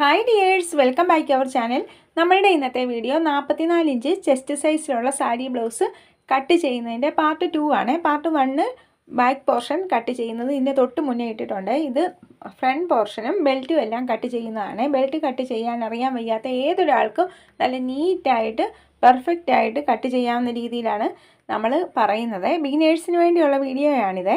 Hi dears welcome back our channel നമ്മളുടെ ഇന്നത്തെ video നാൽപ്പത്തിനാല് ഇഞ്ച് ചെസ്റ്റ് സൈസിലുള്ള സാരി ബ്ലൗസ് കട്ട് ചെയ്യുന്നതിന്റെ പാർട്ട് ടു ആണ്. Part one back portion cut ചെയ്യുന്നത് ഇതിന്റെ തൊട്ട് മുന്നേ ഇട്ടിട്ടുണ്ട്. ഇത് ഫ്രണ്ട് പോർഷനും ബെൽറ്റും എല്ലാം കട്ട് ചെയ്യുന്നതാണ്. ബെൽറ്റ് കട്ട് ചെയ്യാൻ അറിയാൻ വയ്യാത്ത ഏതൊരാൾക്കും നല്ല നീറ്റായിട്ട് പെർഫെക്റ്റ് ആയിട്ട് കട്ട് ചെയ്യാവുന്ന രീതിയിലാണ് നമ്മൾ പറയുന്നത്. ബിഗിനേഴ്സിന് വേണ്ടിയുള്ള വീഡിയോയാണിത്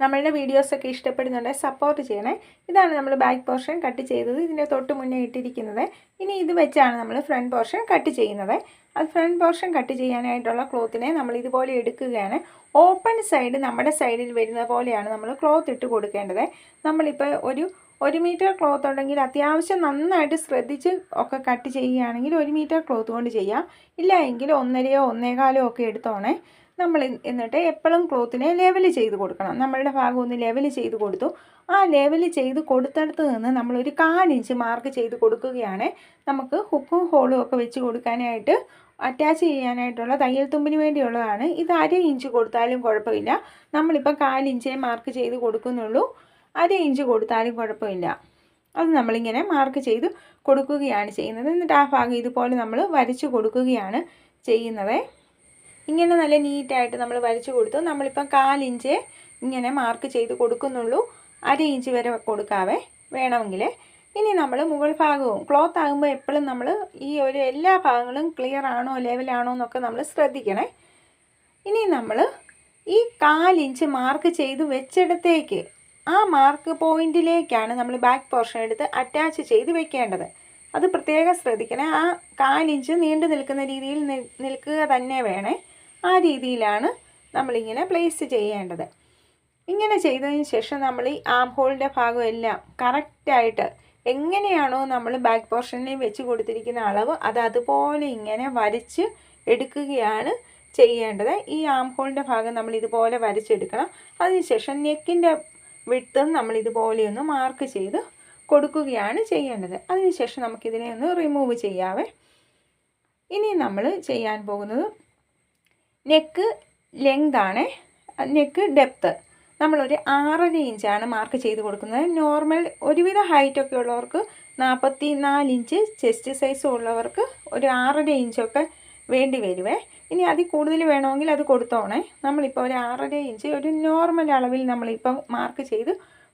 നമ്മളുടെ വീഡിയോസൊക്കെ ഇഷ്ടപ്പെടുന്നുണ്ടെങ്കിൽ സപ്പോർട്ട് ചെയ്യണേ. ഇതാണ് നമ്മൾ ബാക്ക് പോർഷൻ കട്ട് ചെയ്തത്. ഇതിന്റെ തൊട്ട് മുന്നേ ഇട്ടിരിക്കുന്നത്. ഇനി ഇത് വെച്ചാണ് നമ്മൾ ഫ്രണ്ട് പോർഷൻ കട്ട് ചെയ്യുന്നത്. അത് ഫ്രണ്ട് പോർഷൻ കട്ട് ചെയ്യാനായിട്ടുള്ള ക്ലോത്തിനെ നമ്മൾ ഇതുപോലെ എടുക്കുകയാണ്. ഓപ്പൺ സൈഡ് നമ്മുടെ സൈഡിൽ വരുന്ന പോലെയാണ് നമ്മൾ ക്ലോത്ത് ഇട്ട് കൊടുക്കേണ്ടത്. നമ്മളിപ്പോൾ ഒരു ഒരു മീറ്റർ ക്ലോത്ത് ഉണ്ടെങ്കിൽ അത്യാവശ്യം നന്നായിട്ട് ശ്രദ്ധിച്ച് ഒക്കെ കട്ട് ചെയ്യുകയാണെങ്കിൽ ഒരു മീറ്റർ ക്ലോത്ത് കൊണ്ട് ചെയ്യാം. ഇല്ല എങ്കിൽ ഒന്നരയോ ഒന്നേകാലോ ഒക്കെ എടുത്തോണേ. നമ്മൾ എന്നിട്ട് എപ്പോഴും ക്ലോത്തിനെ ലെവൽ ചെയ്ത് കൊടുക്കണം. നമ്മളുടെ ഭാഗം ഒന്ന് ലെവൽ ചെയ്ത് കൊടുത്തു. ആ ലെവൽ ചെയ്ത് കൊടുത്തടുത്ത് നിന്ന് നമ്മളൊരു കാലിഞ്ച് മാർക്ക് ചെയ്ത് കൊടുക്കുകയാണ്. നമുക്ക് ഹുക്കും ഹോളും ഒക്കെ വെച്ച് കൊടുക്കാനായിട്ട് അറ്റാച്ച് ചെയ്യാനായിട്ടുള്ള തയ്യൽ തുമ്പിന് വേണ്ടിയുള്ളതാണ്. ഇത് അര ഇഞ്ച് കൊടുത്താലും കുഴപ്പമില്ല. നമ്മളിപ്പോൾ കാലിഞ്ചേ മാർക്ക് ചെയ്ത് കൊടുക്കുന്നുള്ളൂ. അര ഇഞ്ച് കൊടുത്താലും കുഴപ്പമില്ല. അത് നമ്മളിങ്ങനെ മാർക്ക് ചെയ്ത് കൊടുക്കുകയാണ് ചെയ്യുന്നത്. എന്നിട്ട് ആ ഭാഗം ഇതുപോലെ നമ്മൾ വരച്ച് കൊടുക്കുകയാണ് ചെയ്യുന്നത്. ഇങ്ങനെ നല്ല നീറ്റായിട്ട് നമ്മൾ വരച്ച് കൊടുത്തു. നമ്മളിപ്പം കാലിഞ്ച് ഇങ്ങനെ മാർക്ക് ചെയ്ത് കൊടുക്കുന്നുള്ളൂ. അര ഇഞ്ച് വരെ കൊടുക്കാവേ. വേണമെങ്കിൽ. ഇനി നമ്മൾ മുകൾ ഭാഗവും ക്ലോത്ത് ആകുമ്പോൾ എപ്പോഴും നമ്മൾ ഈ ഒരു എല്ലാ ഭാഗങ്ങളും ക്ലിയർ ആണോ ലെവലാണോ എന്നൊക്കെ നമ്മൾ ശ്രദ്ധിക്കണേ. ഇനി നമ്മൾ ഈ കാലിഞ്ച് മാർക്ക് ചെയ്ത് വെച്ചിടത്തേക്ക് ആ മാർക്ക് പോയിന്റിലേക്കാണ് നമ്മൾ ബാക്ക് പോർഷൻ എടുത്ത് അറ്റാച്ച് ചെയ്ത് വെക്കേണ്ടത്. അത് പ്രത്യേകം ശ്രദ്ധിക്കണേ. ആ കാലിഞ്ച് നീണ്ടു നിൽക്കുന്ന രീതിയിൽ നിൽക്കുക തന്നെ വേണേ. ആ രീതിയിലാണ് നമ്മളിങ്ങനെ പ്ലേസ് ചെയ്യേണ്ടത്. ഇങ്ങനെ ചെയ്തതിന് ശേഷം നമ്മൾ ഈ ആം ഹോളിന്റെ ഭാഗമെല്ലാം കറക്റ്റായിട്ട് എങ്ങനെയാണോ നമ്മൾ ബാക്ക് പോർഷനിൽ വെച്ച് കൊടുത്തിരിക്കുന്ന അളവ് അത് അതുപോലെ ഇങ്ങനെ വരച്ച് എടുക്കുകയാണ് ചെയ്യേണ്ടത്. ഈ ആം ഹോളിന്റെ ഭാഗം നമ്മൾ ഇതുപോലെ വരച്ചെടുക്കണം. അതിനുശേഷം നെക്കിന്റെ വിട്ടും നമ്മൾ ഇതുപോലെ ഒന്ന് മാർക്ക് ചെയ്ത് കൊടുക്കുകയാണ് ചെയ്യേണ്ടത്. അതിനുശേഷം നമുക്കിതിനെ ഒന്ന് റിമൂവ് ചെയ്യാവേ. ഇനി നമ്മൾ ചെയ്യാൻ പോകുന്നത് നെക്ക് ലെങ്താണ് നെക്ക് ഡെപ്ത്ത് നമ്മളൊരു ആറര ഇഞ്ചാണ് മാർക്ക് ചെയ്ത് കൊടുക്കുന്നത്. നോർമൽ ഒരുവിധ ഹൈറ്റൊക്കെ ഉള്ളവർക്ക് നാൽപ്പത്തി നാല് ഇഞ്ച് ചെസ്റ്റ് സൈസ് ഉള്ളവർക്ക് ഒരു ആറര ഇഞ്ചൊക്കെ വേണ്ടി വരുവേ. ഇനി അതിൽ കൂടുതൽ വേണമെങ്കിൽ അത് കൊടുത്തോണേ. നമ്മളിപ്പോൾ ഒരു ആറര ഇഞ്ച് ഒരു നോർമൽ അളവിൽ നമ്മളിപ്പം മാർക്ക് ചെയ്ത്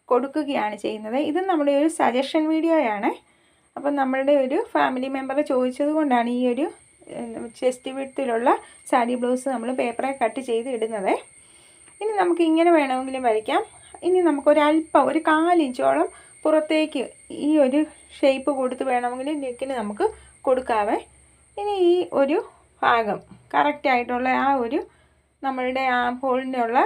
കൊടുക്കുകയാണ് ചെയ്യുന്നത്. ഇത് നമ്മുടെ ഒരു സജഷൻ വീഡിയോയാണ് അപ്പം നമ്മളുടെ ഒരു ഫാമിലി മെമ്പർ ചോദിച്ചത് കൊണ്ടാണ് ഈ ഒരു ചെസ്റ്റ് വിട്ടിലുള്ള സാരി ബ്ലൗസ് നമ്മൾ പേപ്പറെ കട്ട് ചെയ്ത് ഇടുന്നത്. ഇനി നമുക്ക് ഇങ്ങനെ വേണമെങ്കിലും വരയ്ക്കാം. ഇനി നമുക്കൊരല്പം ഒരു കാലിഞ്ചോളം പുറത്തേക്ക് ഈ ഒരു ഷേപ്പ് കൊടുത്ത് വേണമെങ്കിൽ നെക്കിന് നമുക്ക് കൊടുക്കാവേ. ഇനി ഈ ഒരു ഭാഗം കറക്റ്റായിട്ടുള്ള ആ ഒരു നമ്മളുടെ ആ ഹോളിനുള്ള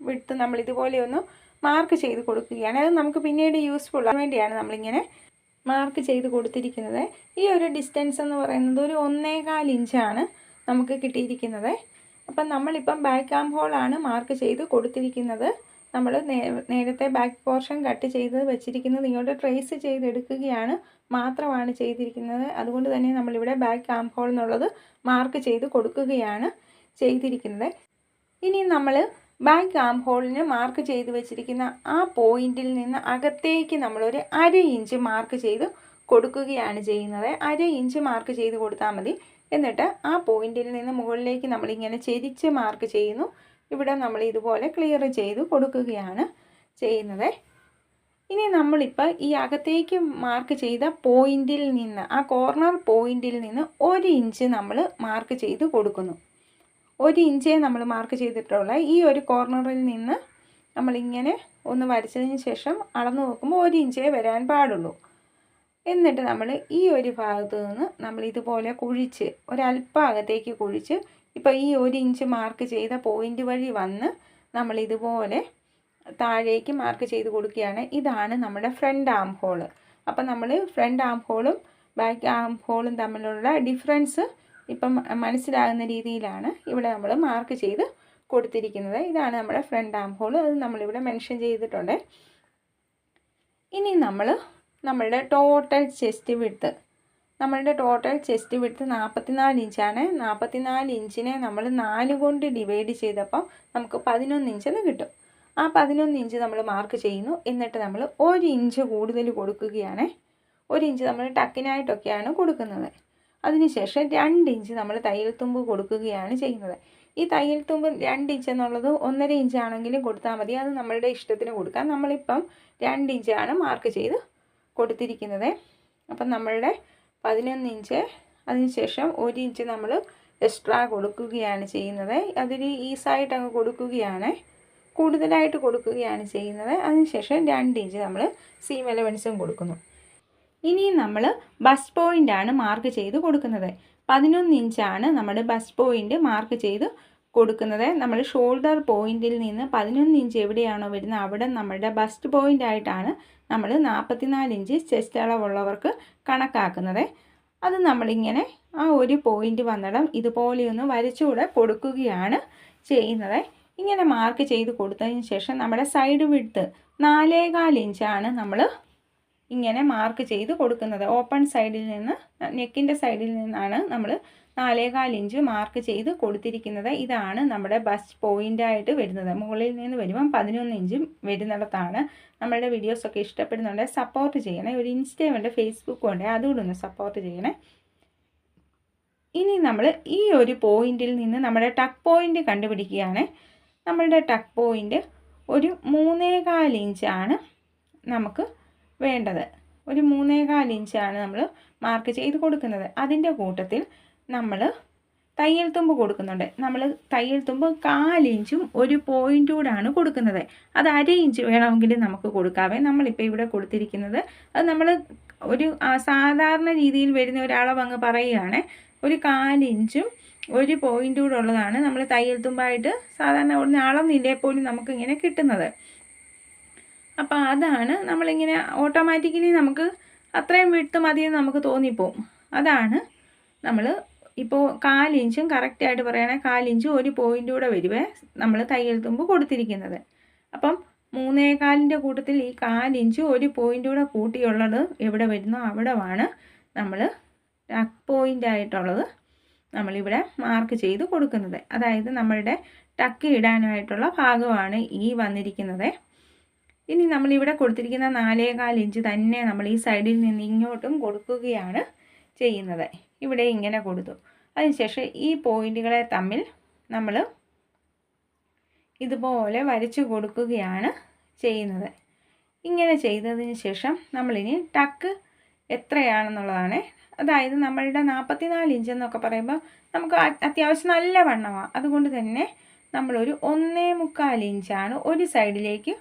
വിട്ട് നമ്മൾ ഇതുപോലെ ഒന്ന് മാർക്ക് ചെയ്ത് കൊടുക്കുകയാണ്. അത് നമുക്ക് പിന്നീട് യൂസ്ഫുൾ വേണ്ടിയാണ് നമ്മളിങ്ങനെ മാർക്ക് ചെയ്ത് കൊടുത്തിരിക്കുന്നത്. ഈ ഒരു ഡിസ്റ്റൻസ് എന്ന് പറയുന്നത് ഒരു ഒന്നേകാൽ ഇഞ്ചാണ് നമുക്ക് കിട്ടിയിരിക്കുന്നത്. അപ്പം നമ്മളിപ്പം ബാക്ക് ആം ഹോളാണ് മാർക്ക് ചെയ്ത് കൊടുത്തിരിക്കുന്നത്. നമ്മൾ നേരത്തെ ബാക്ക് പോർഷൻ കട്ട് ചെയ്ത് വെച്ചിരിക്കുന്നത് ഇങ്ങോട്ട് ട്രേസ് ചെയ്തെടുക്കുകയാണ് മാത്രമാണ് ചെയ്തിരിക്കുന്നത്. അതുകൊണ്ട് തന്നെ നമ്മളിവിടെ ബാക്ക് ആം ഹോൾ എന്നുള്ളത് മാർക്ക് ചെയ്ത് കൊടുക്കുകയാണ് ചെയ്തിരിക്കുന്നത്. ഇനി നമ്മൾ ബാക്ക് ആം ഹോളിന് മാർക്ക് ചെയ്ത് വെച്ചിരിക്കുന്ന ആ പോയിന്റിൽ നിന്ന് അകത്തേക്ക് നമ്മളൊരു അര ഇഞ്ച് മാർക്ക് ചെയ്ത് കൊടുക്കുകയാണ് ചെയ്യുന്നത്. അര ഇഞ്ച് മാർക്ക് ചെയ്ത് കൊടുത്താൽ മതി. എന്നിട്ട് ആ പോയിന്റിൽ നിന്ന് മുകളിലേക്ക് നമ്മളിങ്ങനെ ചെരിച്ച് മാർക്ക് ചെയ്യുന്നു. ഇവിടെ നമ്മൾ ഇതുപോലെ ക്ലിയർ ചെയ്ത് കൊടുക്കുകയാണ് ചെയ്യുന്നത്. ഇനി നമ്മളിപ്പോൾ ഈ അകത്തേക്ക് മാർക്ക് ചെയ്ത പോയിന്റിൽ നിന്ന് ആ കോർണർ പോയിന്റിൽ നിന്ന് ഒരു ഇഞ്ച് നമ്മൾ മാർക്ക് ചെയ്ത് കൊടുക്കുന്നു. ഒരു ഇഞ്ചേ നമ്മൾ മാർക്ക് ചെയ്തിട്ടുള്ള ഈ ഒരു കോർണറിൽ നിന്ന് നമ്മളിങ്ങനെ ഒന്ന് വരച്ചതിന് ശേഷം അളന്ന് നോക്കുമ്പോൾ ഒരു ഇഞ്ചേ വരാൻ പാടുള്ളൂ. എന്നിട്ട് നമ്മൾ ഈ ഒരു ഭാഗത്ത് നിന്ന് നമ്മൾ ഇതുപോലെ കുഴിച്ച് ഒരല്പം അകത്തേക്ക് കുഴിച്ച് ഇപ്പോൾ ഈ ഒരു ഇഞ്ച് മാർക്ക് ചെയ്ത പോയിന്റ് വഴി വന്ന് നമ്മൾ ഇതുപോലെ താഴേക്ക് മാർക്ക് ചെയ്ത് കൊടുക്കുകയാണ്. ഇതാണ് നമ്മുടെ ഫ്രണ്ട് ആം ഹോൾ അപ്പം നമ്മൾ ഫ്രണ്ട് ആം ഹോളും ബാക്ക് ആം ഹോളും തമ്മിലുള്ള ഡിഫറൻസ് ഇപ്പം മനസ്സിലാകുന്ന രീതിയിലാണ് ഇവിടെ നമ്മൾ മാർക്ക് ചെയ്ത് കൊടുത്തിരിക്കുന്നത്. ഇതാണ് നമ്മുടെ ഫ്രണ്ട് ആം ഹോൾ അത് നമ്മളിവിടെ മെൻഷൻ ചെയ്തിട്ടുണ്ട്. ഇനി നമ്മൾ നമ്മളുടെ ടോട്ടൽ ചെസ്റ്റ് വിടുത്ത് നമ്മളുടെ ടോട്ടൽ ചെസ്റ്റ് വിഡ്ത്ത് നാൽപ്പത്തിനാല് ഇഞ്ചാണ് നാൽപ്പത്തിനാല് ഇഞ്ചിനെ നമ്മൾ നാല് കൊണ്ട് ഡിവൈഡ് ചെയ്തപ്പോൾ നമുക്ക് പതിനൊന്ന് ഇഞ്ചെന്ന് കിട്ടും. ആ പതിനൊന്ന് ഇഞ്ച് നമ്മൾ മാർക്ക് ചെയ്യുന്നു. എന്നിട്ട് നമ്മൾ ഒരു ഇഞ്ച് കൂടുതൽ കൊടുക്കുകയാണ്. ഒരു ഇഞ്ച് നമ്മൾ ടക്കിനായിട്ടൊക്കെയാണ് കൊടുക്കുന്നത്. അതിനുശേഷം രണ്ട് ഇഞ്ച് നമ്മൾ തയ്യൽ തുമ്പ് കൊടുക്കുകയാണ് ചെയ്യുന്നത്. ഈ തയ്യൽ തുമ്പ് രണ്ട് ഇഞ്ച് എന്നുള്ളത് ഒന്നര ഇഞ്ച് ആണെങ്കിലും കൊടുത്താൽ മതി. അത് നമ്മളുടെ ഇഷ്ടത്തിന് കൊടുക്കാം. നമ്മളിപ്പം രണ്ട് ഇഞ്ചാണ് മാർക്ക് ചെയ്ത് കൊടുത്തിരിക്കുന്നത്. അപ്പം നമ്മളുടെ പതിനൊന്ന് ഇഞ്ച് അതിനുശേഷം ഒരു ഇഞ്ച് നമ്മൾ എക്സ്ട്രാ കൊടുക്കുകയാണ് ചെയ്യുന്നത്. അതിന് ഈസായിട്ട് അങ്ങ് കൊടുക്കുകയാണ്. കൂടുതലായിട്ട് കൊടുക്കുകയാണ് ചെയ്യുന്നത്. അതിനുശേഷം രണ്ട് ഇഞ്ച് നമ്മൾ സീം എലവൻസും കൊടുക്കുന്നു. ഇനി നമ്മൾ ബസ് പോയിന്റാണ് മാർക്ക് ചെയ്ത് കൊടുക്കുന്നത്. പതിനൊന്ന് ഇഞ്ചാണ് നമ്മുടെ ബസ് പോയിന്റ് മാർക്ക് ചെയ്ത് കൊടുക്കുന്നത്. നമ്മൾ ഷോൾഡർ പോയിന്റിൽ നിന്ന് പതിനൊന്ന് ഇഞ്ച് എവിടെയാണോ വരുന്നത് അവിടെ നമ്മുടെ ബസ്റ്റ് പോയിന്റ് ആയിട്ടാണ് നമ്മൾ നാൽപ്പത്തിനാല് ഇഞ്ച് ചെസ്റ്റ് അളവുള്ളവർക്ക് കണക്കാക്കുന്നത്. അത് നമ്മളിങ്ങനെ ആ ഒരു പോയിന്റ് വന്നിടം ഇതുപോലെയൊന്ന് വരച്ചുകൂടെ കൊടുക്കുകയാണ് ചെയ്യുന്നത്. ഇങ്ങനെ മാർക്ക് ചെയ്ത് കൊടുത്തതിന് ശേഷം നമ്മുടെ സൈഡ് വിഡ്ത്ത് നാലേകാൽ ഇഞ്ചാണ് നമ്മൾ ഇങ്ങനെ മാർക്ക് ചെയ്ത് കൊടുക്കുന്നത്. ഓപ്പൺ സൈഡിൽ നിന്ന് നെക്കിന്റെ സൈഡിൽ നിന്നാണ് നമ്മൾ നാലേകാൽ ഇഞ്ച് മാർക്ക് ചെയ്ത് കൊടുത്തിരിക്കുന്നത്. ഇതാണ് നമ്മുടെ ബസ് പോയിന്റായിട്ട് വരുന്നത്. മുകളിൽ നിന്ന് വരുമ്പം പതിനൊന്ന് ഇഞ്ചും വരുന്നിടത്താണ് നമ്മളുടെ വീഡിയോസൊക്കെ ഇഷ്ടപ്പെടുന്നുണ്ടെങ്കിൽ സപ്പോർട്ട് ചെയ്യണേ. ഒരു ഇൻസ്റ്റയും ഉണ്ട് ഫേസ്ബുക്കും ഉണ്ട് അതുകൂടെ ഒന്ന് സപ്പോർട്ട് ചെയ്യണേ. ഇനി നമ്മൾ ഈ ഒരു പോയിന്റിൽ നിന്ന് നമ്മുടെ ടക്ക് പോയിന്റ് കണ്ടുപിടിക്കുകയാണ്. നമ്മളുടെ ടക്ക് പോയിന്റ് ഒരു മൂന്നേകാൽ ഇഞ്ചാണ് നമുക്ക് വേണ്ടത്. ഒരു മൂന്നേകാൽ ഇഞ്ചാണ് നമ്മൾ മാർക്ക് ചെയ്ത് കൊടുക്കുന്നത്. അതിന്റെ കൂട്ടത്തിൽ നമ്മൾ തയ്യൽ തുമ്പ് കൊടുക്കുന്നുണ്ട്. നമ്മൾ തയ്യൽ തുമ്പ് കാലിഞ്ചും ഒരു പോയിന്റ് കൂടാണ് കൊടുക്കുന്നത്. അത് അര ഇഞ്ച് വേണമെങ്കിൽ നമുക്ക് കൊടുക്കാവേ. നമ്മളിപ്പോൾ ഇവിടെ കൊടുത്തിരിക്കുന്നത് അത് നമ്മൾ ഒരു സാധാരണ രീതിയിൽ വരുന്ന ഒരളവ് അങ്ങ് പറയുകയാണ്. ഒരു കാലിഞ്ചും ഒരു പോയിന്റ് കൂടെ ഉള്ളതാണ് നമ്മൾ തയ്യൽ തുമ്പായിട്ട് സാധാരണ ഒന്ന് അളന്നില്ലേ പോലും നമുക്കിങ്ങനെ കിട്ടുന്നത്. അപ്പോൾ അതാണ് നമ്മളിങ്ങനെ ഓട്ടോമാറ്റിക്കലി നമുക്ക് അത്രയും വിട്ട് മതിയെന്ന് നമുക്ക് തോന്നിപ്പോവും. അതാണ് നമ്മൾ ഇപ്പോൾ കാലിഞ്ചും കറക്റ്റായിട്ട് പറയുകയാണെങ്കിൽ കാലിഞ്ചും ഒരു പോയിന്റ് കൂടെ വരുവേ നമ്മൾ തയ്യൽ തുമ്പ് കൊടുത്തിരിക്കുന്നത്. അപ്പം മൂന്നേകാലിന്റെ കൂട്ടത്തിൽ ഈ കാലിഞ്ച് ഒരു പോയിന്റ് കൂടെ കൂട്ടിയുള്ളത് എവിടെ വരുന്നോ അവിടമാണ് നമ്മൾ ടക്ക് പോയിന്റ് ആയിട്ടുള്ളത് നമ്മളിവിടെ മാർക്ക് ചെയ്ത് കൊടുക്കുന്നത്. അതായത് നമ്മളുടെ ടക്ക് ഇടാനായിട്ടുള്ള ഭാഗമാണ് ഈ വന്നിരിക്കുന്നത്. ഇനി നമ്മളിവിടെ കൊടുത്തിരിക്കുന്ന നാലേകാൽ ഇഞ്ച് തന്നെ നമ്മൾ ഈ സൈഡിൽ നിന്ന് ഇങ്ങോട്ടും കൊടുക്കുകയാണ് ചെയ്യുന്നത്. ഇവിടെ ഇങ്ങനെ കൊടുത്തു. അതിനുശേഷം ഈ പോയിന്റുകളെ തമ്മിൽ നമ്മൾ ഇതുപോലെ വരച്ചു കൊടുക്കുകയാണ് ചെയ്യുന്നത്. ഇങ്ങനെ ചെയ്തതിന് ശേഷം നമ്മളിനി ടക്ക് എത്രയാണെന്നുള്ളതാണ്. അതായത് നമ്മളുടെ നാൽപ്പത്തിനാല് ഇഞ്ച് എന്നൊക്കെ പറയുമ്പോൾ നമുക്ക് അത്യാവശ്യം നല്ല വണ്ണമാണ് അതുകൊണ്ട് തന്നെ നമ്മളൊരു ഒന്നേ മുക്കാൽ ഇഞ്ചാണ് ഒരു സൈഡിലേക്ക്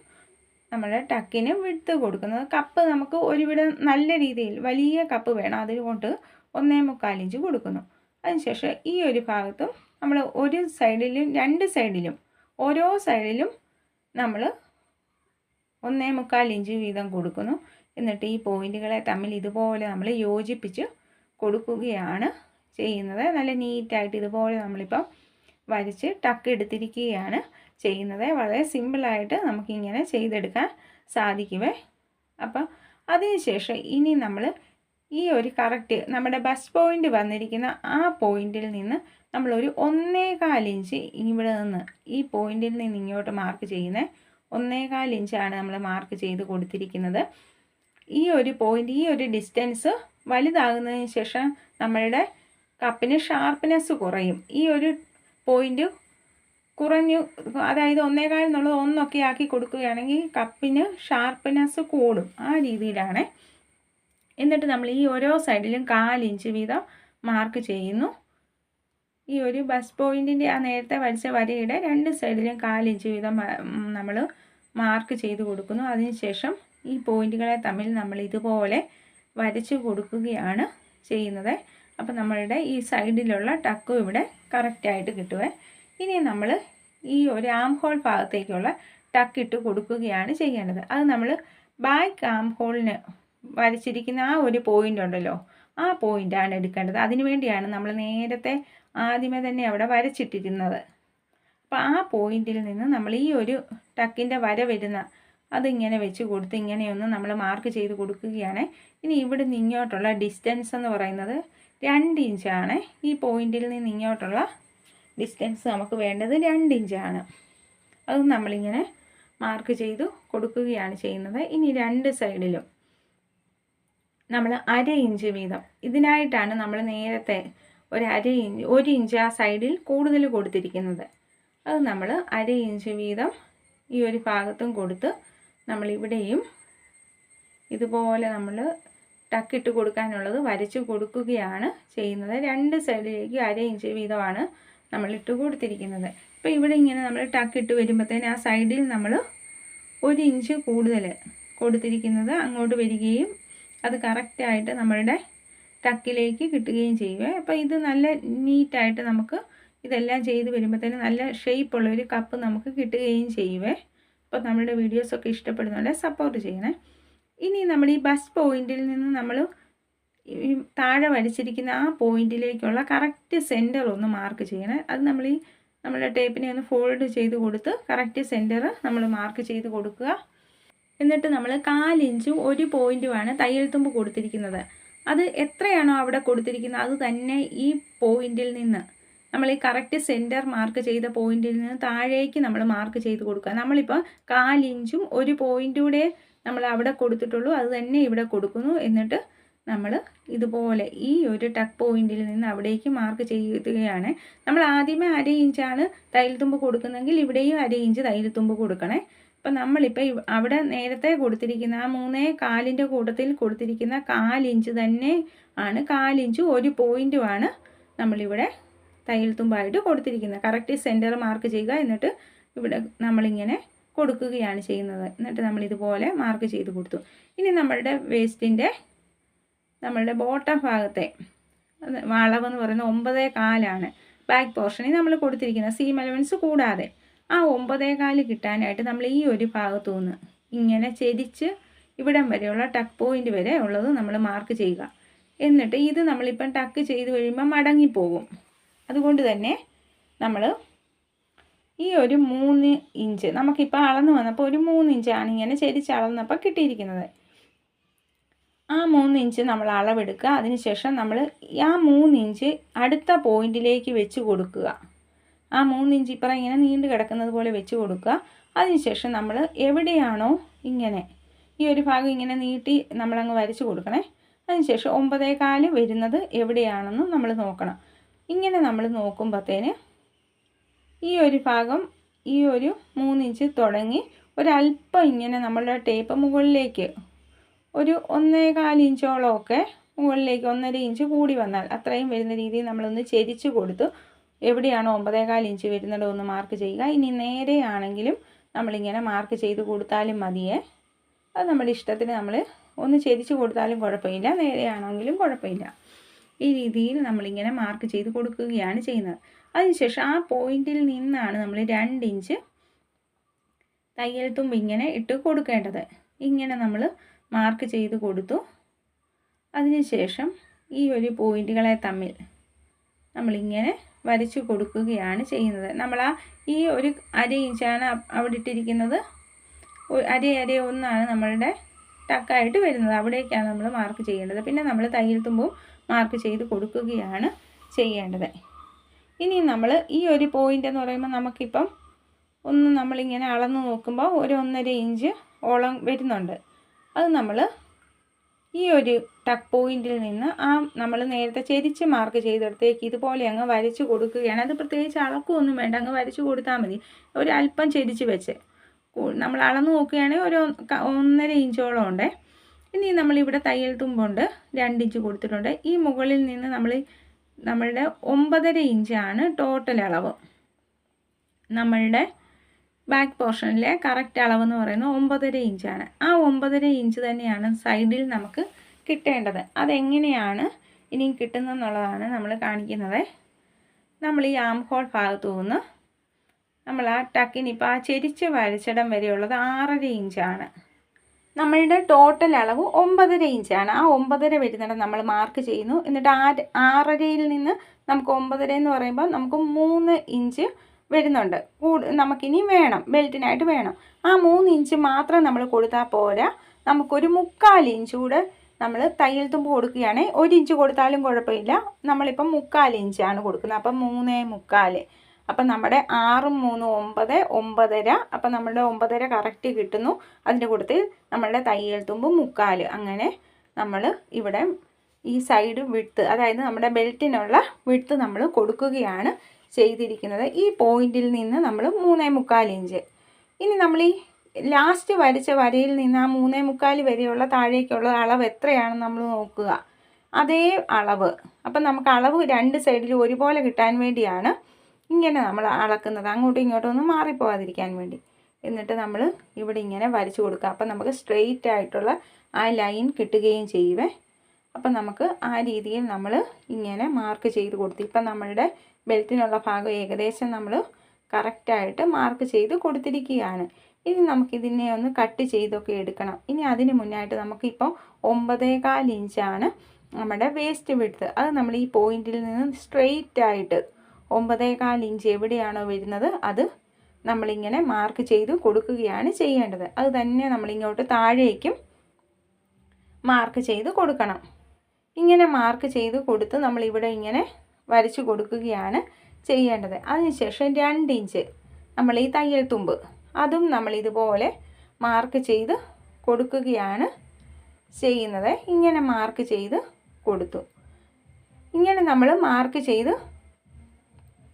നമ്മുടെ ടക്കിന് വിടുത്ത് കൊടുക്കുന്നത്. കപ്പ് നമുക്ക് ഒരുവിധം നല്ല രീതിയിൽ വലിയ കപ്പ് വേണം. അതുകൊണ്ട് ഒന്നേ മുക്കാൽ ഇഞ്ച് കൊടുക്കുന്നു. അതിനുശേഷം ഈ ഒരു ഭാഗത്തും നമ്മൾ ഒരു സൈഡിലും രണ്ട് സൈഡിലും ഓരോ സൈഡിലും നമ്മൾ ഒന്നേ മുക്കാൽ ഇഞ്ച് വീതം കൊടുക്കുന്നു. എന്നിട്ട് ഈ പോയിന്റുകളെ തമ്മിൽ ഇതുപോലെ നമ്മൾ യോജിപ്പിച്ച് കൊടുക്കുകയാണ് ചെയ്യുന്നത്. നല്ല നീറ്റായിട്ട് ഇതുപോലെ നമ്മളിപ്പം വരച്ച് ടക്ക് എടുത്തിരിക്കുകയാണ്. ചെയ്യുന്നത് വളരെ സിമ്പിളായിട്ട് നമുക്കിങ്ങനെ ചെയ്തെടുക്കാൻ സാധിക്കുമേ അപ്പം അതിനുശേഷം ഇനി നമ്മൾ ഈ ഒരു കറക്റ്റ് നമ്മുടെ ബസ് പോയിന്റ് വന്നിരിക്കുന്ന ആ പോയിന്റിൽ നിന്ന് നമ്മളൊരു ഒന്നേകാൽ ഇഞ്ച് ഇവിടെ നിന്ന് ഈ പോയിന്റിൽ നിന്ന് ഇങ്ങോട്ട് മാർക്ക് ചെയ്യുന്നത് ഒന്നേകാൽ ഇഞ്ചാണ് നമ്മൾ മാർക്ക് ചെയ്ത് കൊടുത്തിരിക്കുന്നത്. ഈ ഒരു പോയിന്റ് ഈ ഒരു ഡിസ്റ്റൻസ് വലുതാകുന്നതിന് ശേഷം നമ്മളുടെ കപ്പിന് ഷാർപ്പ്നെസ് കുറയും. ഈ ഒരു പോയിന്റ് കുറഞ്ഞു അതായത് ഒന്നേകാൽ എന്നുള്ളത് ഒന്നൊക്കെ ആക്കി കൊടുക്കുകയാണെങ്കിൽ കപ്പിന് ഷാർപ്പ്നെസ് കൂടും. ആ രീതിയിലാണ്. എന്നിട്ട് നമ്മൾ ഈ ഓരോ സൈഡിലും കാലിഞ്ച് വീതം മാർക്ക് ചെയ്യുന്നു. ഈ ഒരു ബസ് പോയിന്റിന്റെ ആ നേരത്തെ വരച്ച വരയുടെ രണ്ട് സൈഡിലും കാലിഞ്ച് വീതം നമ്മൾ മാർക്ക് ചെയ്ത് കൊടുക്കുന്നു. അതിനുശേഷം ഈ പോയിന്റുകളെ തമ്മിൽ നമ്മൾ ഇതുപോലെ വരച്ച് കൊടുക്കുകയാണ് ചെയ്യുന്നത്. അപ്പം നമ്മളുടെ ഈ സൈഡിലുള്ള ടക്കും ഇവിടെ കറക്റ്റായിട്ട് കിട്ടുവേ. ഇനി നമ്മൾ ഈ ഒരു ആം ഹോൾ ഭാഗത്തേക്കുള്ള ടക്കിട്ട് കൊടുക്കുകയാണ് ചെയ്യേണ്ടത്. അത് നമ്മൾ ബാക്ക് ആം ഹോളിന് വരച്ചിരിക്കുന്ന ആ ഒരു പോയിന്റ് ഉണ്ടല്ലോ ആ പോയിന്റാണ് എടുക്കേണ്ടത്. അതിനുവേണ്ടിയാണ് നമ്മൾ നേരത്തെ ആദ്യമേ തന്നെ അവിടെ വരച്ചിട്ടിരുന്നത്. അപ്പോൾ ആ പോയിന്റിൽ നിന്ന് നമ്മൾ ഈ ഒരു ടക്കിന്റെ വര വരുന്ന അതിങ്ങനെ വെച്ച് കൊടുത്ത് ഇങ്ങനെയൊന്ന് നമ്മൾ മാർക്ക് ചെയ്ത് കൊടുക്കുകയാണ്. ഇനി ഇവിടെ നിന്ന് ഇങ്ങോട്ടുള്ള ഡിസ്റ്റൻസ് എന്ന് പറയുന്നത് രണ്ട് ഇഞ്ചാണ് ഈ പോയിന്റിൽ നിന്ന് ഇങ്ങോട്ടുള്ള ഡിസ്റ്റൻസ് നമുക്ക് വേണ്ടത് രണ്ട് ഇഞ്ചാണ് അത് നമ്മളിങ്ങനെ മാർക്ക് ചെയ്തു കൊടുക്കുകയാണ് ചെയ്യുന്നത്. ഇനി രണ്ട് സൈഡിലും നമ്മൾ അര ഇഞ്ച് വീതം. ഇതിനായിട്ടാണ് നമ്മൾ നേരത്തെ ഒരു അര ഇഞ്ച് ഒരു ഇഞ്ച് ആ സൈഡിൽ കൂടുതൽ കൊടുത്തിരിക്കുന്നത്. അത് നമ്മൾ അര ഇഞ്ച് വീതം ഈ ഒരു ഭാഗത്തും കൊടുത്ത് നമ്മളിവിടെയും ഇതുപോലെ നമ്മൾ ടക്കിട്ട് കൊടുക്കാനുള്ളത് വരച്ച് കൊടുക്കുകയാണ് ചെയ്യുന്നത്. രണ്ട് സൈഡിലേക്ക് അര ഇഞ്ച് വീതമാണ് നമ്മൾ ഇട്ട് കൊടുത്തിരിക്കുന്നത്. അപ്പോൾ ഇവിടെ ഇങ്ങനെ നമ്മൾ ടക്ക് ഇട്ട് വരുമ്പോഴത്തേന് ആ സൈഡിൽ നമ്മൾ ഒരു ഇഞ്ച് കൂടുതൽ കൊടുത്തിരിക്കുന്നത് അങ്ങോട്ട് വരികയും അത് കറക്റ്റായിട്ട് നമ്മളുടെ ടക്കിലേക്ക് കിട്ടുകയും ചെയ്യുക. അപ്പോൾ ഇത് നല്ല നീറ്റായിട്ട് നമുക്ക് ഇതെല്ലാം ചെയ്ത് വരുമ്പോഴത്തേന് നല്ല ഷേപ്പുള്ള ഒരു കപ്പ് നമുക്ക് കിട്ടുകയും ചെയ്യുവേ. അപ്പോൾ നമ്മുടെ വീഡിയോസൊക്കെ ഇഷ്ടപ്പെടുന്നുണ്ടെങ്കിൽ സപ്പോർട്ട് ചെയ്യണേ. ഇനി നമ്മൾ ഈ ബസ് പോയിന്റിൽ നിന്ന് നമ്മൾ ഈ താഴെ വരച്ചിരിക്കുന്ന ആ പോയിന്റിലേക്കുള്ള കറക്റ്റ് സെന്റർ ഒന്ന് മാർക്ക് ചെയ്യണേ. അത് നമ്മൾ ഈ നമ്മുടെ ടേപ്പിനെ ഒന്ന് ഫോൾഡ് ചെയ്ത് കൊടുത്ത് കറക്റ്റ് സെന്റർ നമ്മൾ മാർക്ക് ചെയ്ത് കൊടുക്കുക. എന്നിട്ട് നമ്മൾ കാലിഞ്ചും ഒരു പോയിന്റുമാണ് തയ്യൽ തുമ്പ് കൊടുത്തിരിക്കുന്നത്. അത് എത്രയാണോ അവിടെ കൊടുത്തിരിക്കുന്നത് അത് തന്നെ ഈ പോയിന്റിൽ നിന്ന് നമ്മൾ ഈ കറക്റ്റ് സെന്റർ മാർക്ക് ചെയ്ത പോയിന്റിൽ നിന്ന് താഴേക്ക് നമ്മൾ മാർക്ക് ചെയ്ത് കൊടുക്കുക. നമ്മളിപ്പോൾ കാലിഞ്ചും ഒരു പോയിന്റൂടെ നമ്മൾ അവിടെ കൊടുത്തിട്ടുള്ളൂ അത് തന്നെ ഇവിടെ കൊടുക്കുന്നു. എന്നിട്ട് നമ്മൾ ഇതുപോലെ ഈ ഒരു ടക്ക് പോയിന്റിൽ നിന്ന് അവിടേക്ക് മാർക്ക് ചെയ്യുകയാണ്. നമ്മൾ ആദ്യമേ അര ഇഞ്ചാണ് തയ്യൽ തുമ്പ് കൊടുക്കുന്നതെങ്കിൽ ഇവിടെയും അര ഇഞ്ച് തയ്യൽ തുമ്പ് കൊടുക്കണേ. അപ്പം നമ്മളിപ്പോൾ അവിടെ നേരത്തെ കൊടുത്തിരിക്കുന്ന ആ മൂന്നേ കാലിന്റെ കൂട്ടത്തിൽ കൊടുത്തിരിക്കുന്ന കാലിഞ്ച് തന്നെ ആണ്. കാലിഞ്ച് ഒരു പോയിന്റുമാണ് നമ്മളിവിടെ തയ്യൽ തുമ്പായിട്ട് കൊടുത്തിരിക്കുന്നത്. കറക്റ്റ് സെന്റർ മാർക്ക് ചെയ്യുക എന്നിട്ട് ഇവിടെ നമ്മളിങ്ങനെ കൊടുക്കുകയാണ് ചെയ്യുന്നത്. എന്നിട്ട് നമ്മൾ ഇതുപോലെ മാർക്ക് ചെയ്ത് കൊടുത്തു. ഇനി നമ്മളുടെ വേസ്റ്റിന്റെ നമ്മളുടെ ബോട്ടം ഭാഗത്തെ വളവ് എന്ന് പറയുന്നത് ഒമ്പതേ കാലാണ് ബാക്ക് പോർഷനിൽ നമ്മൾ കൊടുത്തിരിക്കുന്നത് സീം അലവൻസ് കൂടാതെ ആ ഒമ്പതേ കാൽ കിട്ടാനായിട്ട് നമ്മൾ ഈ ഒരു ഭാഗത്തു നിന്ന് ഇങ്ങനെ ചെരിച്ച് ഇവിടം വരെയുള്ള ടക്ക് പോയിന്റ് വരെ ഉള്ളത് നമ്മൾ മാർക്ക് ചെയ്യുക. എന്നിട്ട് ഇത് നമ്മളിപ്പം ടക്ക് ചെയ്ത് കഴിയുമ്പോൾ മടങ്ങിപ്പോകും. അതുകൊണ്ട് തന്നെ നമ്മൾ ഈ ഒരു മൂന്ന് ഇഞ്ച് നമുക്കിപ്പോൾ അളന്ന് വന്നപ്പോൾ ഒരു മൂന്ന് ഇഞ്ചാണ് ഇങ്ങനെ ചെരിച്ച് അളന്നപ്പോൾ കിട്ടിയിരിക്കുന്നത്. ആ മൂന്ന് ഇഞ്ച് നമ്മൾ അളവെടുക്കുക. അതിനുശേഷം നമ്മൾ ആ മൂന്ന് ഇഞ്ച് അടുത്ത പോയിന്റിലേക്ക് വെച്ച് കൊടുക്കുക. ആ മൂന്ന് ഇഞ്ച് ഇപ്പുറം ഇങ്ങനെ നീണ്ടു കിടക്കുന്നത് പോലെ വെച്ച് കൊടുക്കുക. അതിനുശേഷം നമ്മൾ എവിടെയാണോ ഇങ്ങനെ ഈ ഒരു ഭാഗം ഇങ്ങനെ നീട്ടി നമ്മളങ്ങ് വരച്ച് കൊടുക്കണേ. അതിനുശേഷം ഒമ്പതേകാൽ വരുന്നത് എവിടെയാണെന്ന് നമ്മൾ നോക്കണം. ഇങ്ങനെ നമ്മൾ നോക്കുമ്പോഴത്തേന് ഈ ഒരു ഭാഗം ഈ ഒരു മൂന്നിഞ്ച് തുടങ്ങി ഒരല്പം ഇങ്ങനെ നമ്മളുടെ ടേപ്പ് മുകളിലേക്ക് ഒരു ഒന്നേകാൽ ഇഞ്ചോളമൊക്കെ മുകളിലേക്ക് ഒന്നര ഇഞ്ച് കൂടി വന്നാൽ അത്രയും വരുന്ന രീതിയിൽ നമ്മളൊന്ന് ചെരിച്ച് കൊടുത്തു. എവിടെയാണോ ഒമ്പതേകാൽ ഇഞ്ച് വരുന്നത് ഒന്ന് മാർക്ക് ചെയ്യുക. ഇനി നേരെയാണെങ്കിലും നമ്മളിങ്ങനെ മാർക്ക് ചെയ്ത് കൊടുത്താലും മതിയേ. അത് നമ്മുടെ ഇഷ്ടത്തിന് നമ്മൾ ഒന്ന് ചെരിച്ച് കൊടുത്താലും കുഴപ്പമില്ല. നേരെയാണെങ്കിലും കുഴപ്പമില്ല. ഈ രീതിയിൽ നമ്മളിങ്ങനെ മാർക്ക് ചെയ്ത് കൊടുക്കുകയാണ് ചെയ്യുന്നത്. അതിനുശേഷം ആ പോയിന്റിൽ നിന്നാണ് നമ്മൾ രണ്ട് ഇഞ്ച് തയ്യൽ തുമ്പ് ഇങ്ങനെ ഇട്ട് കൊടുക്കേണ്ടത്. ഇങ്ങനെ നമ്മൾ മാർക്ക് ചെയ്ത് കൊടുത്തു. അതിനുശേഷം ഈ ഒരു പോയിന്റുകളെ തമ്മിൽ നമ്മളിങ്ങനെ വരച്ചു കൊടുക്കുകയാണ് ചെയ്യുന്നത്. നമ്മൾ ആ ഈ ഒരു അര ഇഞ്ചാണ് അവിടെ ഇട്ടിരിക്കുന്നത്. അര അര ഒന്നാണ് നമ്മളുടെ ടക്കായിട്ട് വരുന്നത്. അവിടേക്കാണ് നമ്മൾ മാർക്ക് ചെയ്യേണ്ടത്. പിന്നെ നമ്മൾ തയ്യൽ തുമ്പും മാർക്ക് ചെയ്ത് കൊടുക്കുകയാണ് ചെയ്യേണ്ടത്. ഇനി നമ്മൾ ഈ ഒരു പോയിന്റ് എന്ന് പറയുമ്പോൾ നമുക്കിപ്പം ഒന്ന് നമ്മളിങ്ങനെ അളന്ന് നോക്കുമ്പോൾ ഒരു ഒന്നര ഇഞ്ച് ഓളം വരുന്നുണ്ട്. അത് നമ്മൾ ഈ ഒരു ടക്ക് പോയിന്റിൽ നിന്ന് ആ നമ്മൾ നേരത്തെ ചെരിച്ച് മാർക്ക് ചെയ്തെടുത്തേക്ക് ഇതുപോലെ അങ്ങ് വരച്ച് കൊടുക്കുകയാണ്. അത് പ്രത്യേകിച്ച് അളക്കുമൊന്നും വേണ്ട. അങ്ങ് വരച്ച് കൊടുത്താൽ മതി. ഒരു അല്പം ചെരിച്ച് വെച്ച്. നമ്മൾ അളന്ന് നോക്കുകയാണെങ്കിൽ ഒരു ഒന്നര ഇഞ്ചോളം ഉണ്ട്. ഇനി നമ്മളിവിടെ തയ്യൽ തുമ്പുണ്ട്. രണ്ട് ഇഞ്ച് കൊടുത്തിട്ടുണ്ട്. ഈ മുകളിൽ നിന്ന് നമ്മൾ നമ്മളുടെ ഒമ്പതര ഇഞ്ചാണ് ടോട്ടൽ അളവ്. നമ്മളുടെ ബാക്ക് പോർഷനിലെ കറക്റ്റ് എന്ന് പറയുന്നത് ഒമ്പതര ഇഞ്ചാണ് ആ ഒമ്പതര ഇഞ്ച് തന്നെയാണ് സൈഡിൽ നമുക്ക് കിട്ടേണ്ടത്. അതെങ്ങനെയാണ് ഇനിയും കിട്ടുന്നതെന്നുള്ളതാണ് നമ്മൾ കാണിക്കുന്നത്. നമ്മൾ ഈ ആം ഹോൾ ഭാഗത്തു നിന്ന് നമ്മൾ ആ ടക്കിനിപ്പോൾ ആ ചെരിച്ച് വരച്ചിടം വരെയുള്ളത് ആറര ഇഞ്ചാണ് നമ്മളുടെ ടോട്ടൽ അളവ് ഒമ്പതര ഇഞ്ചാണ് ആ ഒമ്പതര വരുന്നിടം നമ്മൾ മാർക്ക് ചെയ്യുന്നു. എന്നിട്ട് ആ ആറരയിൽ നിന്ന് നമുക്ക് ഒമ്പതര എന്ന് പറയുമ്പോൾ നമുക്ക് മൂന്ന് ഇഞ്ച് വരുന്നുണ്ട്. നമുക്കിനി വേണം ബെൽറ്റിനായിട്ട് വേണം. ആ മൂന്ന് ഇഞ്ച് മാത്രം നമ്മൾ കൊടുത്താൽ പോരാ. നമുക്കൊരു മുക്കാൽ ഇഞ്ച് കൂടെ നമ്മൾ തയ്യൽ തുമ്പ് കൊടുക്കുകയാണെങ്കിൽ ഒരു ഇഞ്ച് കൊടുത്താലും കുഴപ്പമില്ല. നമ്മളിപ്പം മുക്കാൽ ഇഞ്ചാണ് കൊടുക്കുന്നത്. അപ്പം മൂന്നേ മുക്കാൽ അപ്പം നമ്മുടെ ആറും മൂന്നും ഒമ്പത് ഒമ്പതര. അപ്പം നമ്മളുടെ ഒമ്പതര കറക്റ്റ് കിട്ടുന്നു. അതിന്റെ കൂട്ടത്തിൽ നമ്മളുടെ തയ്യൽ തുമ്പ് മുക്കാൽ അങ്ങനെ നമ്മൾ ഇവിടെ ഈ സൈഡ് വിട്ട് അതായത് നമ്മുടെ ബെൽറ്റിനുള്ള വിട്ട് നമ്മൾ കൊടുക്കുകയാണ്. ചെയ്തിരിക്കുന്നത് ഈ പോയിന്റിൽ നിന്ന് നമ്മൾ മൂന്നേ മുക്കാൽ ഇഞ്ച്. ഇനി നമ്മൾ ഈ ലാസ്റ്റ് വരച്ച വരയിൽ നിന്ന് ആ മൂന്നേ മുക്കാൽ വരെയുള്ള താഴേക്കുള്ള അളവ് എത്രയാണെന്ന് നമ്മൾ നോക്കുക. അതേ അളവ്. അപ്പം നമുക്ക് അളവ് രണ്ട് സൈഡിലും ഒരുപോലെ കിട്ടാൻ വേണ്ടിയാണ് ഇങ്ങനെ നമ്മൾ അളക്കുന്നത്. അങ്ങോട്ടും ഇങ്ങോട്ടും ഒന്നും മാറിപ്പോകാതിരിക്കാൻ വേണ്ടി. എന്നിട്ട് നമ്മൾ ഇവിടെ ഇങ്ങനെ വരച്ചു കൊടുക്കുക. അപ്പം നമുക്ക് സ്ട്രെയിറ്റ് ആയിട്ടുള്ള ആ ലൈൻ കിട്ടുകയും ചെയ്യുവേ അപ്പം നമുക്ക് ആ രീതിയിൽ നമ്മൾ ഇങ്ങനെ മാർക്ക് ചെയ്ത് കൊടുത്തു. ഇപ്പം നമ്മളുടെ ബെൽറ്റിനുള്ള ഭാഗം ഏകദേശം നമ്മൾ കറക്റ്റായിട്ട് മാർക്ക് ചെയ്ത് കൊടുത്തിരിക്കുകയാണ്. ഇനി നമുക്കിതിനെ ഒന്ന് കട്ട് ചെയ്തൊക്കെ എടുക്കണം. ഇനി അതിന് മുന്നായിട്ട് നമുക്കിപ്പോൾ ഒമ്പതേകാൽ ഇഞ്ചാണ് നമ്മുടെ വേസ്റ്റ് വിടുത്ത് അത് നമ്മൾ ഈ പോയിന്റിൽ നിന്ന് സ്ട്രെയിറ്റ് ആയിട്ട് ഒമ്പതേകാൽ ഇഞ്ച് എവിടെയാണോ വരുന്നത് അത് നമ്മളിങ്ങനെ മാർക്ക് ചെയ്ത് കൊടുക്കുകയാണ് ചെയ്യേണ്ടത്. അത് തന്നെ നമ്മളിങ്ങോട്ട് താഴേക്കും മാർക്ക് ചെയ്ത് കൊടുക്കണം. ഇങ്ങനെ മാർക്ക് ചെയ്ത് കൊടുത്ത് നമ്മളിവിടെ ഇങ്ങനെ വരച്ചു കൊടുക്കുകയാണ് ചെയ്യേണ്ടത്. അതിനുശേഷം രണ്ട് ഇഞ്ച് നമ്മൾ ഈ തയ്യൽ തുമ്പ്. അതും നമ്മൾ ഇതുപോലെ മാർക്ക് ചെയ്ത് കൊടുക്കുകയാണ് ചെയ്യുന്നത്. ഇങ്ങനെ മാർക്ക് ചെയ്ത് കൊടുത്തു. ഇങ്ങനെ നമ്മൾ മാർക്ക് ചെയ്ത്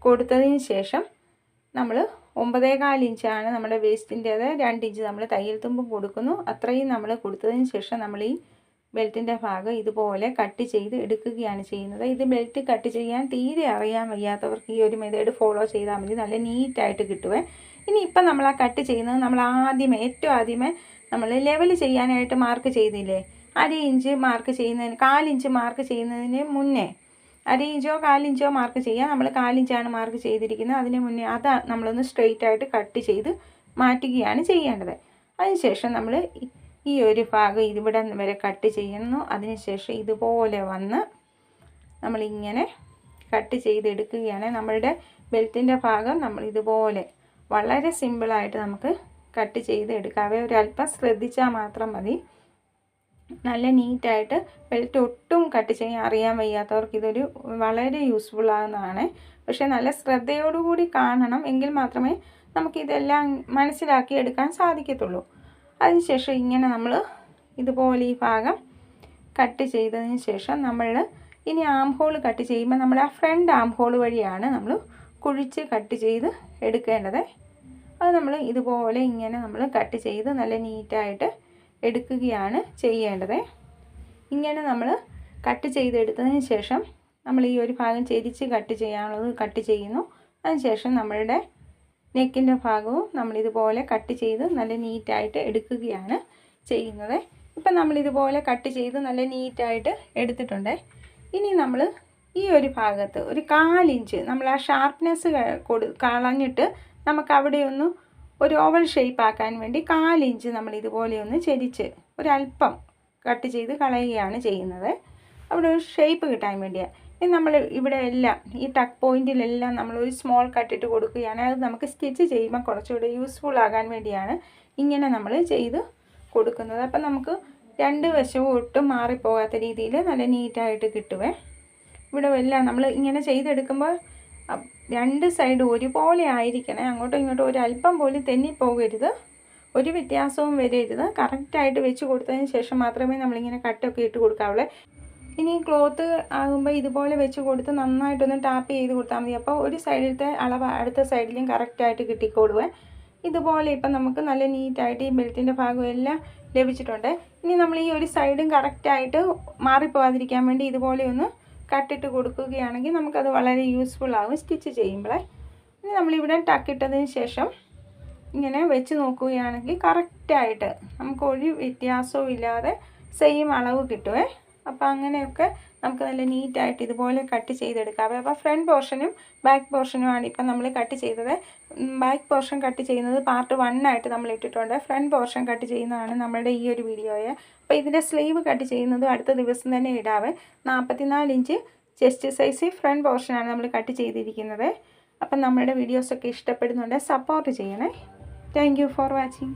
കൊടുത്തതിന് ശേഷം നമ്മൾ ഒമ്പതേകാൽ ഇഞ്ചാണ് നമ്മുടെ വേസ്റ്റിന്റേത് രണ്ട് ഇഞ്ച് നമ്മൾ തയ്യൽ തുമ്പ് കൊടുക്കുന്നു. അത്രയും നമ്മൾ കൊടുത്തതിന് ശേഷം നമ്മൾ ഈ ബെൽറ്റിന്റെ ഭാഗം ഇതുപോലെ കട്ട് ചെയ്ത് എടുക്കുകയാണ് ചെയ്യുന്നത്. ഇത് ബെൽറ്റ് കട്ട് ചെയ്യാൻ തീരെ അറിയാൻ വയ്യാത്തവർക്ക് ഈ ഒരു മെത്തേഡ് ഫോളോ ചെയ്താൽ മതി. നല്ല നീറ്റായിട്ട് കിട്ടുവേ. ഇനി ഇപ്പം നമ്മൾ ആ കട്ട് ചെയ്യുന്നത് നമ്മൾ ആദ്യമേ ഏറ്റവും ആദ്യമേ നമ്മൾ ലെവൽ ചെയ്യാനായിട്ട് മാർക്ക് ചെയ്തില്ലേ? അര ഇഞ്ച് മാർക്ക് ചെയ്യുന്നതിന് കാലിഞ്ച് മാർക്ക് ചെയ്യുന്നതിന് മുന്നേ. അര ഇഞ്ചോ കാലിഞ്ചോ മാർക്ക് ചെയ്യാം. നമ്മൾ കാലിഞ്ചാണ് മാർക്ക് ചെയ്തിരിക്കുന്നത്. അതിന് മുന്നേ അത് നമ്മളൊന്ന് സ്ട്രെയിറ്റ് ആയിട്ട് കട്ട് ചെയ്ത് മാറ്റുകയാണ് ചെയ്യേണ്ടത്. അതിനുശേഷം നമ്മൾ ഈ ഒരു ഭാഗം ഇവിടെ വരെ കട്ട് ചെയ്യുന്നു. അതിനുശേഷം ഇതുപോലെ വന്ന് നമ്മളിങ്ങനെ കട്ട് ചെയ്തെടുക്കുകയാണ്. നമ്മളുടെ ബെൽറ്റിന്റെ ഭാഗം നമ്മൾ ഇതുപോലെ വളരെ സിമ്പിളായിട്ട് നമുക്ക് കട്ട് ചെയ്ത് എടുക്കാവേ ഒരല്പം ശ്രദ്ധിച്ചാൽ മാത്രം മതി. നല്ല നീറ്റായിട്ട് ബെൽറ്റ് ഒട്ടും കട്ട് ചെയ്യാൻ അറിയാൻ വയ്യാത്തവർക്ക് ഇതൊരു വളരെ യൂസ്ഫുൾ ആകുന്നതാണ് പക്ഷേ നല്ല ശ്രദ്ധയോടുകൂടി കാണണം. എങ്കിൽ മാത്രമേ നമുക്കിതെല്ലാം മനസ്സിലാക്കി എടുക്കാൻ സാധിക്കത്തുള്ളൂ. അതിനുശേഷം ഇങ്ങനെ നമ്മൾ ഇതുപോലെ ഈ ഭാഗം കട്ട് ചെയ്തതിന് ശേഷം നമ്മൾ ഇനി ആം ഹോൾ കട്ട് ചെയ്യുമ്പോൾ നമ്മൾ ആ ഫ്രണ്ട് ആം ഹോൾ വഴിയാണ് നമ്മൾ കുഴിച്ച് കട്ട് ചെയ്ത് എടുക്കേണ്ടത്. അത് നമ്മൾ ഇതുപോലെ ഇങ്ങനെ നമ്മൾ കട്ട് ചെയ്ത് നല്ല നീറ്റായിട്ട് എടുക്കുകയാണ് ചെയ്യേണ്ടത്. ഇങ്ങനെ നമ്മൾ കട്ട് ചെയ്തെടുത്തതിന് ശേഷം നമ്മൾ ഈ ഒരു ഭാഗം ചെരിച്ച് കട്ട് ചെയ്യാനുള്ളത് കട്ട് ചെയ്യുന്നു. അതിനുശേഷം നമ്മളുടെ നെക്കിന്റെ ഭാഗവും നമ്മളിതുപോലെ കട്ട് ചെയ്ത് നല്ല നീറ്റായിട്ട് എടുക്കുകയാണ് ചെയ്യുന്നത്. ഇപ്പം നമ്മളിതുപോലെ കട്ട് ചെയ്ത് നല്ല നീറ്റായിട്ട് എടുത്തിട്ടുണ്ട്. ഇനി നമ്മൾ ഈ ഒരു ഭാഗത്ത് ഒരു കാലിഞ്ച് നമ്മൾ ആ ഷാർപ്നെസ് കൊടു കളഞ്ഞിട്ട് നമുക്ക് അവിടെ ഒന്ന് ഒരു ഓവൽ ഷേപ്പ് ആക്കാൻ വേണ്ടി കാലിഞ്ച് നമ്മൾ ഇതുപോലെ ഒന്ന് ചെരിച്ച് ഒരല്പം കട്ട് ചെയ്ത് കളയുകയാണ് ചെയ്യുന്നത്. അവിടെ ഒരു ഷേപ്പ് കിട്ടാൻ വേണ്ടിയാണ് നമ്മൾ ഇവിടെ എല്ലാം ഈ ടക്ക് പോയിന്റിലെല്ലാം നമ്മൾ ഒരു സ്മോൾ കട്ടിട്ട് കൊടുക്കുകയാണ്. അത് നമുക്ക് സ്റ്റിച്ച് ചെയ്യുമ്പോൾ കുറച്ചുകൂടെ യൂസ്ഫുൾ ആകാൻ വേണ്ടിയാണ് ഇങ്ങനെ നമ്മൾ ചെയ്ത് കൊടുക്കുന്നത്. അപ്പം നമുക്ക് രണ്ട് വശവും ഒട്ടും മാറിപ്പോകാത്ത രീതിയിൽ നല്ല നീറ്റായിട്ട് കിട്ടുവേ. ഇവിടെ എല്ലാം നമ്മൾ ഇങ്ങനെ ചെയ്തെടുക്കുമ്പോൾ രണ്ട് സൈഡ് ഒരുപോലെ ആയിരിക്കണേ. അങ്ങോട്ടും ഇങ്ങോട്ടും ഒരു അല്പം പോലും തെന്നിപ്പോകരുത്. ഒരു വ്യത്യാസവും വരരുത്. കറക്റ്റായിട്ട് വെച്ച് കൊടുത്തതിന് ശേഷം മാത്രമേ നമ്മളിങ്ങനെ കട്ടൊക്കെ ഇട്ട് കൊടുക്കാവുള്ളൂ. ഇനി ക്ലോത്ത് ആകുമ്പോൾ ഇതുപോലെ വെച്ച് കൊടുത്ത് നന്നായിട്ടൊന്ന് ടാപ്പ് ചെയ്ത് കൊടുത്താൽ മതി. അപ്പോൾ ഒരു സൈഡിലത്തെ അളവ് അടുത്ത സൈഡിലും കറക്റ്റായിട്ട് കിട്ടിക്കോളുവേ. ഇതുപോലെ ഇപ്പം നമുക്ക് നല്ല നീറ്റായിട്ട് ഈ ബെൽറ്റിന്റെ ഭാഗം എല്ലാം ലഭിച്ചിട്ടുണ്ട്. ഇനി നമ്മൾ ഈ ഒരു സൈഡും കറക്റ്റായിട്ട് മാറിപ്പോകാതിരിക്കാൻ വേണ്ടി ഇതുപോലെ ഒന്ന് കട്ടിട്ട് കൊടുക്കുകയാണെങ്കിൽ നമുക്കത് വളരെ യൂസ്ഫുൾ ആകും സ്റ്റിച്ച് ചെയ്യുമ്പോഴേ ഇനി നമ്മളിവിടെ ടക്കിട്ടതിന് ശേഷം ഇങ്ങനെ വെച്ച് നോക്കുകയാണെങ്കിൽ കറക്റ്റായിട്ട് നമുക്ക് ഒരു വ്യത്യാസവും ഇല്ലാതെ സെയിം അളവ് കിട്ടുമേ അപ്പോൾ അങ്ങനെയൊക്കെ നമുക്ക് നല്ല നീറ്റായിട്ട് ഇതുപോലെ കട്ട് ചെയ്തെടുക്കാം. അപ്പോൾ ഫ്രണ്ട് പോർഷനും ബാക്ക് പോർഷനുമാണ് ഇപ്പം നമ്മൾ കട്ട് ചെയ്തത്. ബാക്ക് പോർഷൻ കട്ട് ചെയ്യുന്നത് പാർട്ട് വൺ ആയിട്ട് നമ്മൾ ഇട്ടിട്ടുണ്ട്. ഫ്രണ്ട് പോർഷൻ കട്ട് ചെയ്യുന്നതാണ് നമ്മുടെ ഈ ഒരു വീഡിയോയെ. അപ്പോൾ ഇതിന്റെ സ്ലീവ് കട്ട് ചെയ്യുന്നത് അടുത്ത ദിവസം തന്നെ ഇടാവ്. നാൽപ്പത്തിനാല് ഇഞ്ച് ചെസ്റ്റ് സൈസ് ഫ്രണ്ട് പോർഷനാണ് നമ്മൾ കട്ട് ചെയ്തിരിക്കുന്നത്. അപ്പം നമ്മളുടെ വീഡിയോസൊക്കെ ഇഷ്ടപ്പെടുന്നുണ്ട്. സപ്പോർട്ട് ചെയ്യണേ. Thank for watching